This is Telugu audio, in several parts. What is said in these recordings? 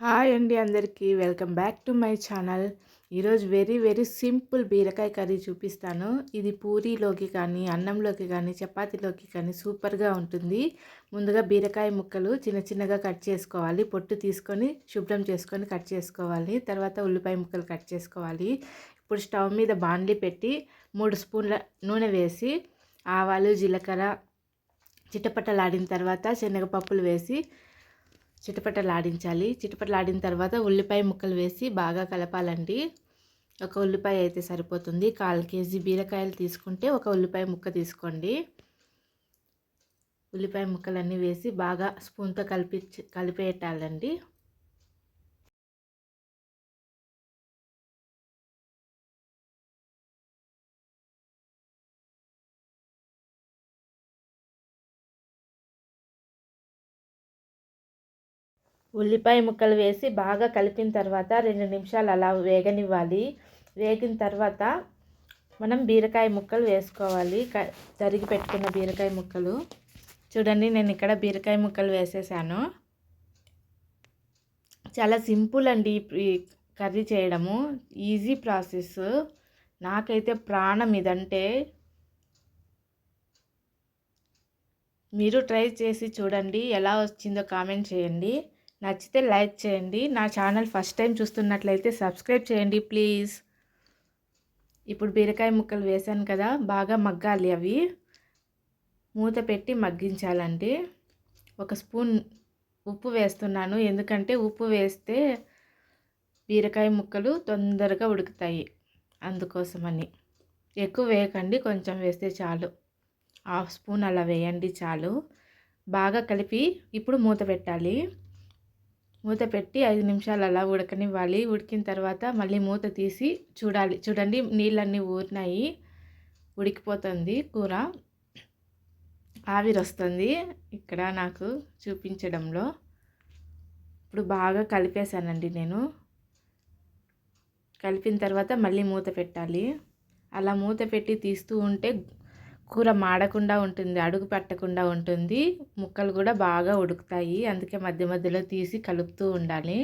హాయ్ అండి అందరికీ. Welcome back to my channel. ఈరోజు వెరీ వెరీ సింపుల్ బీరకాయ కర్రీ చూపిస్తాను. ఇది పూరీలోకి కానీ అన్నంలోకి కానీ చపాతీలోకి కానీ సూపర్గా ఉంటుంది. ముందుగా బీరకాయ ముక్కలు చిన్న చిన్నగా కట్ చేసుకోవాలి. పొట్టు తీసుకొని శుభ్రం చేసుకొని కట్ చేసుకోవాలి. తర్వాత ఉల్లిపాయ ముక్కలు కట్ చేసుకోవాలి. ఇప్పుడు స్టవ్ మీద బాండ్లీ పెట్టి మూడు స్పూన్ల నూనె వేసి ఆవాలు జీలకర్ర చిట్టపట్టలాడిన తర్వాత శనగపప్పులు వేసి చిటపటలాడించాలి. చిటపటలాడిన తర్వాత ఉల్లిపాయ ముక్కలు వేసి బాగా కలపాలండి. ఒక ఉల్లిపాయ అయితే సరిపోతుంది. కాల్ కేజీ బీరకాయలు తీసుకుంటే ఒక ఉల్లిపాయ ముక్క తీసుకోండి. ఉల్లిపాయ ముక్కలన్నీ వేసి బాగా స్పూన్తో కలిపి కలిపేటాలండి ఉల్లిపాయ ముక్కలు వేసి బాగా కలిపిన తర్వాత రెండు నిమిషాలు అలా వేగనివ్వాలి. వేగిన తర్వాత మనం బీరకాయ ముక్కలు వేసుకోవాలి. క తరిగి పెట్టుకున్న బీరకాయ ముక్కలు. చూడండి నేను ఇక్కడ బీరకాయ ముక్కలు వేసేసాను. చాలా సింపుల్ అండి ఈ కర్రీ చేయడము. Easy process. నాకైతే ప్రాణం ఇదంటే. మీరు ట్రై చేసి చూడండి ఎలా వచ్చిందో కామెంట్ చేయండి. నచ్చితే లైక్ చేయండి. నా ఛానల్ ఫస్ట్ టైం చూస్తున్నట్లయితే సబ్స్క్రైబ్ చేయండి ప్లీజ్. ఇప్పుడు బీరకాయ ముక్కలు వేసాను కదా బాగా మగ్గాలి అవి. మూత పెట్టి మగ్గించాలండి. ఒక స్పూన్ ఉప్పు వేస్తున్నాను. ఎందుకంటే ఉప్పు వేస్తే బీరకాయ ముక్కలు తొందరగా ఉడుకుతాయి అందుకోసమని. ఎక్కువ వేయకండి కొంచెం వేస్తే చాలు. హాఫ్ స్పూన్ అలా వేయండి చాలు. బాగా కలిపి ఇప్పుడు మూత పెట్టాలి. మూత పెట్టి ఐదు నిమిషాలు అలా ఉడకనివ్వాలి. ఉడికిన తర్వాత మళ్ళీ మూత తీసి చూడాలి. చూడండి నీళ్ళన్నీ ఊరినాయి. ఉడికిపోతుంది కూర. ఆవిరి వస్తుంది ఇక్కడ నాకు చూపించడంలో. ఇప్పుడు బాగా కలిపేశానండి నేను. కలిపిన తర్వాత మళ్ళీ మూత పెట్టాలి. అలా మూత పెట్టి తీస్తూ ఉంటే కూర మాడకుండా ఉంటుంది అడుగు పెట్టకుండా ఉంటుంది. ముక్కలు కూడా బాగా ఉడుకుతాయి. అందుకే మధ్య మధ్యలో తీసి కలుపుతూ ఉండాలి.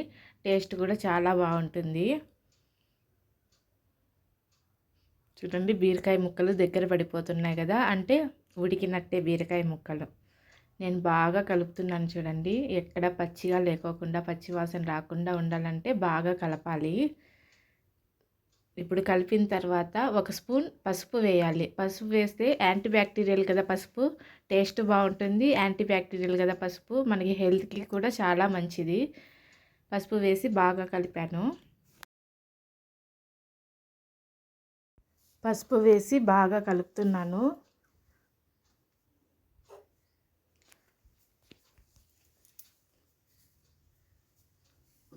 టేస్ట్ కూడా చాలా బాగుంటుంది. చూడండి బీరకాయ ముక్కలు దగ్గర పడిపోతున్నాయి కదా. అంటే ఉడికినట్టే బీరకాయ ముక్కలు. నేను బాగా కలుపుతున్నాను చూడండి. ఎక్కడ పచ్చిగా లేకోకుండా పచ్చి వాసన రాకుండా ఉండాలంటే బాగా కలపాలి. ఇప్పుడు కలిపిన తర్వాత ఒక స్పూన్ పసుపు వేయాలి. పసుపు వేస్తే యాంటీ బ్యాక్టీరియల్ కదా పసుపు టేస్ట్ బాగుంటుంది. యాంటీ బ్యాక్టీరియల్ కదా పసుపు మనకి హెల్త్కి కూడా చాలా మంచిది. పసుపు వేసి బాగా కలిపాను. పసుపు వేసి బాగా కలుపుతున్నాను.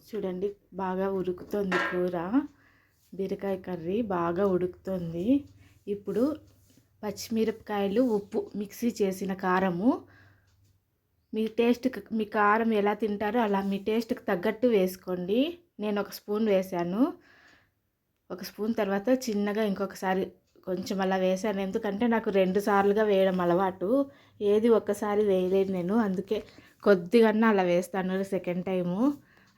చూడండి బాగా ఉరుకుతుంది కూర. బీరకాయ కర్రీ బాగా ఉడుకుతుంది. ఇప్పుడు పచ్చిమిరపకాయలు ఉప్పు మిక్సీ చేసిన కారము. మీ టేస్ట్కి మీ కారం ఎలా తింటారో అలా మీ టేస్ట్కి తగ్గట్టు వేసుకోండి. నేను ఒక స్పూన్ వేసాను ఒక స్పూన్ తర్వాత చిన్నగా ఇంకొకసారి కొంచెం అలా వేసాను ఎందుకంటే నాకు రెండు సార్లుగా వేయడం అలవాటు. ఏది ఒక్కసారి వేయలేదు నేను. అందుకే కొద్దిగా అలా వేస్తాను సెకండ్ టైము.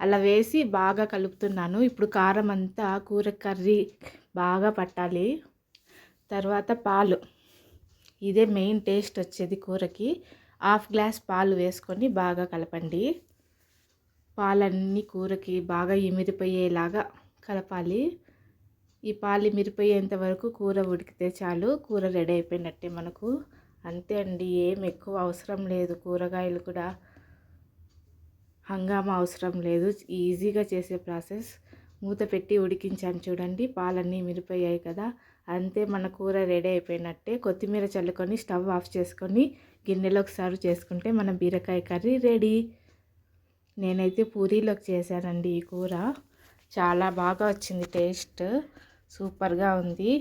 అలా వేసి బాగా కలుపుతున్నాను. ఇప్పుడు కారం అంతా కూర కర్రీ బాగా పట్టాలి. తర్వాత పాలు. ఇదే మెయిన్ టేస్ట్ వచ్చేది కూరకి. హాఫ్ గ్లాస్ పాలు వేసుకొని బాగా కలపండి. పాలన్నీ కూరకి బాగా ఇమిరిపోయేలాగా కలపాలి. ఈ పాలు ఇమిరిపోయేంత వరకు కూర ఉడికితే చాలు. కూర రెడీ అయిపోయినట్టే మనకు. అంతే అండి. ఏం ఎక్కువ అవసరం లేదు. కూరగాయలు కూడా హంగామా అవసరం లేదు. ఈజీగా చేసే ప్రాసెస్. మూత పెట్టి ఉడికించాను చూడండి. పాలన్నీ మిరిపోయాయి కదా. అంతే మన కూర రెడీ అయిపోయినట్టే. కొత్తిమీర చల్లుకొని స్టవ్ ఆఫ్ చేసుకొని గిన్నెలోకి సర్వ్ చేసుకుంటే మన బీరకాయ కర్రీ రెడీ. నేనైతే పూరీలోకి చేశానండి ఈ కూర. చాలా బాగా వచ్చింది టేస్ట్. సూపర్గా ఉంది.